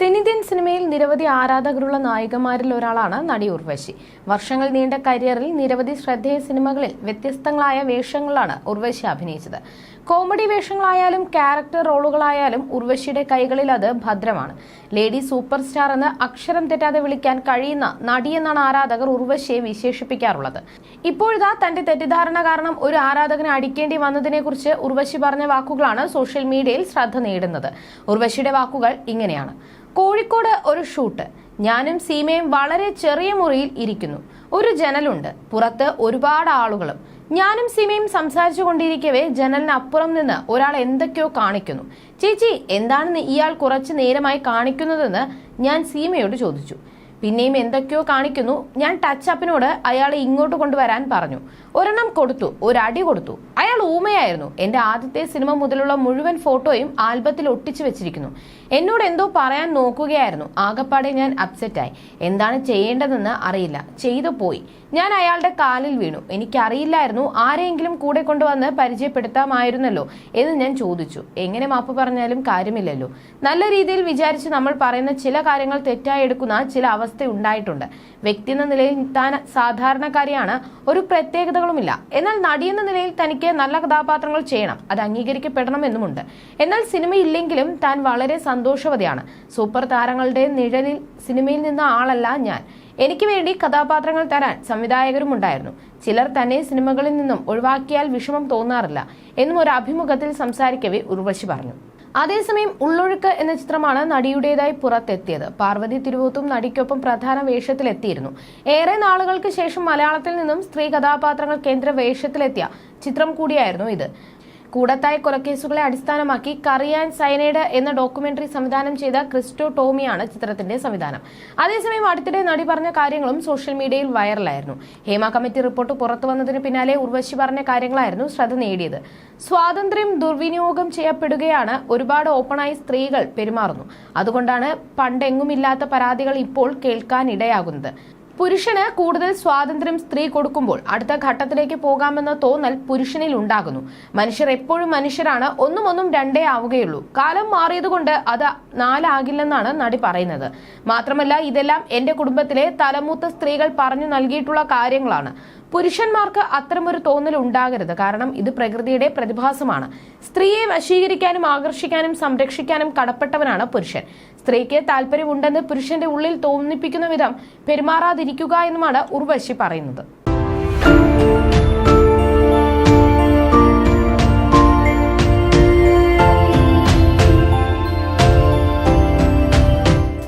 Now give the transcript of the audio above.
തെന്നിന്ത്യൻ സിനിമയിൽ നിരവധി ആരാധകരുള്ള നായികമാരിൽ ഒരാളാണ് നടി ഉർവശി. വർഷങ്ങൾ നീണ്ട കരിയറിൽ നിരവധി ശ്രദ്ധേയ സിനിമകളിൽ വ്യത്യസ്തങ്ങളായ വേഷങ്ങളാണ് ഉർവശി അഭിനയിച്ചത്. കോമഡി വേഷങ്ങളായാലും ക്യാരക്ടർ റോളുകളായാലും ഉർവശിയുടെ കൈകളിൽ അത് ഭദ്രമാണ്. ലേഡി സൂപ്പർ സ്റ്റാർ എന്ന് അക്ഷരം തെറ്റാതെ വിളിക്കാൻ കഴിയുന്ന നടിയെന്നാണ് ആരാധകർ ഉർവശിയെ വിശേഷിപ്പിക്കാറുള്ളത്. ഇപ്പോഴിതാ തന്റെ തെറ്റിദ്ധാരണ കാരണം ഒരു ആരാധകനെ അടിക്കേണ്ടി വന്നതിനെക്കുറിച്ച് ഉർവശി പറഞ്ഞ വാക്കുകളാണ് സോഷ്യൽ മീഡിയയിൽ ശ്രദ്ധ നേടുന്നത്. ഉർവശിയുടെ വാക്കുകൾ ഇങ്ങനെയാണ്. കോഴിക്കോട് ഒരു ഷൂട്ട്. ഞാനും സീമയും വളരെ ചെറിയ മുറിയിൽ ഇരിക്കുന്നു. ഒരു ജനലുണ്ട്. പുറത്ത് ഒരുപാട് ആളുകളും. ഞാനും സീമയും സംസാരിച്ചു കൊണ്ടിരിക്കവേ ജനലിനപ്പുറം നിന്ന് ഒരാൾ എന്തൊക്കെയോ കാണിക്കുന്നു. ചേച്ചി എന്താണ് ഇയാൾ കുറച്ചു നേരമായി കാണിക്കുന്നതെന്ന് ഞാൻ സീമയോട് ചോദിച്ചു. പിന്നെയും എന്തൊക്കെയോ കാണിക്കുന്നു. ഞാൻ ടച്ചപ്പിനോട് അയാളെ ഇങ്ങോട്ട് കൊണ്ടുവരാൻ പറഞ്ഞു. ഒരെണ്ണം കൊടുത്തു ഒരടി കൊടുത്തു. അയാൾ ഊമയായിരുന്നു. എന്റെ ആദ്യത്തെ സിനിമ മുതലുള്ള മുഴുവൻ ഫോട്ടോയും ആൽബത്തിൽ ഒട്ടിച്ചു വെച്ചിരിക്കുന്നു. എന്നോട് എന്തോ പറയാൻ നോക്കുകയായിരുന്നു. ആകപ്പാടെ ഞാൻ അപ്സെറ്റായി എന്താണ് ചെയ്യേണ്ടതെന്ന് അറിയില്ല. ചെയ്തു പോയി. ഞാൻ അയാളുടെ കാലിൽ വീണു. എനിക്കറിയില്ലായിരുന്നു ആരെയെങ്കിലും കൂടെ കൊണ്ടുവന്ന് പരിചയപ്പെടുത്താമായിരുന്നല്ലോ എന്ന് ഞാൻ ചോദിച്ചു. എങ്ങനെ മാപ്പ് പറഞ്ഞാലും കാര്യമില്ലല്ലോ. നല്ല രീതിയിൽ വിചാരിച്ച് നമ്മൾ പറയുന്ന ചില കാര്യങ്ങൾ തെറ്റായി എടുക്കുന്ന ചില അവസ്ഥ ഉണ്ടായിട്ടുണ്ട് വ്യക്തി എന്ന നിലയിൽ താൻ സാധാരണക്കാരിയാണ്. ഒരു പ്രത്യേകതകളുമില്ല. എന്നാൽ നടിയെന്ന നിലയിൽ തനിക്ക് നല്ല കഥാപാത്രങ്ങൾ ചെയ്യണം. അത് അംഗീകരിക്കപ്പെടണമെന്നുമുണ്ട്. എന്നാൽ സിനിമയില്ലെങ്കിലും താൻ വളരെ സന്തോഷവതിയാണ്. സൂപ്പർ താരങ്ങളുടെ നിഴലിൽ സിനിമയിൽ നിന്ന ആളല്ല ഞാൻ. എനിക്ക് വേണ്ടി കഥാപാത്രങ്ങൾ തരാൻ സംവിധായകരും ഉണ്ടായിരുന്നു ചിലർ തന്നെ സിനിമകളിൽ നിന്നും ഒഴിവാക്കിയാൽ വിഷമം തോന്നാറില്ല. എന്നും ഒരു അഭിമുഖത്തിൽ സംസാരിക്കവേ ഉർവശി പറഞ്ഞു. അതേസമയം ഉള്ളൊഴുക്ക് എന്ന ചിത്രമാണ് നടിയുടേതായി പുറത്തെത്തിയത്. പാർവതി തിരുവോത്തും നടിക്കൊപ്പം പ്രധാന വേഷത്തിലെത്തിയിരുന്നു. ഏറെ നാളുകൾക്ക് ശേഷം മലയാളത്തിൽ നിന്നും സ്ത്രീ കഥാപാത്രങ്ങൾ കേന്ദ്ര വേഷത്തിലെത്തിയ ചിത്രം കൂടിയായിരുന്നു ഇത്. കൂടത്തായ കൊലക്കേസുകളെ അടിസ്ഥാനമാക്കി കറിയാൻ സൈനൈഡ് എന്ന ഡോക്യുമെന്ററി സംവിധാനം ചെയ്ത ക്രിസ്റ്റോ ടോമിയാണ് ചിത്രത്തിന്റെ സംവിധാനം. അതേസമയം അടുത്തിടെ നടി പറഞ്ഞ കാര്യങ്ങളും സോഷ്യൽ മീഡിയയിൽ വൈറലായിരുന്നു. ഹേമ കമ്മിറ്റി റിപ്പോർട്ട് പുറത്തു വന്നതിന് പിന്നാലെ ഉർവശി പറഞ്ഞ കാര്യങ്ങളായിരുന്നു ശ്രദ്ധ നേടിയത്. സ്വാതന്ത്ര്യം ദുർവിനിയോഗം ചെയ്യപ്പെടുകയാണ് ഒരുപാട് ഓപ്പണായി സ്ത്രീകൾ പെരുമാറുന്നു. അതുകൊണ്ടാണ് പണ്ടെങ്ങുമില്ലാത്ത പരാതികൾ ഇപ്പോൾ കേൾക്കാനിടയാകുന്നത് പുരുഷന് കൂടുതൽ സ്വാതന്ത്ര്യം സ്ത്രീ കൊടുക്കുമ്പോൾ അടുത്ത ഘട്ടത്തിലേക്ക് പോകാമെന്ന തോന്നൽ പുരുഷനിൽ ഉണ്ടാകുന്നു. മനുഷ്യർ എപ്പോഴും മനുഷ്യരാണ്. ഒന്നും ഒന്നും രണ്ടേ ആവുകയുള്ളൂ. കാലം മാറിയതുകൊണ്ട് അത് നാലാകില്ലെന്നാണ് നടി പറയുന്നത്. മാത്രമല്ല ഇതെല്ലാം എന്റെ കുടുംബത്തിലെ തലമൂത്ത സ്ത്രീകൾ പറഞ്ഞു നൽകിയിട്ടുള്ള കാര്യങ്ങളാണ്. പുരുഷന്മാർക്ക് അത്തരമൊരു തോന്നൽ ഉണ്ടാകരുത് കാരണം ഇത് പ്രകൃതിയുടെ പ്രതിഭാസമാണ്. സ്ത്രീയെ വശീകരിക്കാനും ആകർഷിക്കാനും സംരക്ഷിക്കാനും കടപ്പെട്ടവനാണ് പുരുഷൻ. സ്ത്രീക്ക് താല്പര്യമുണ്ടെന്ന് പുരുഷന്റെ ഉള്ളിൽ തോന്നിപ്പിക്കുന്ന വിധം പെരുമാറാതിരിക്കുക എന്നുമാണ് ഉർവശി പറയുന്നത്.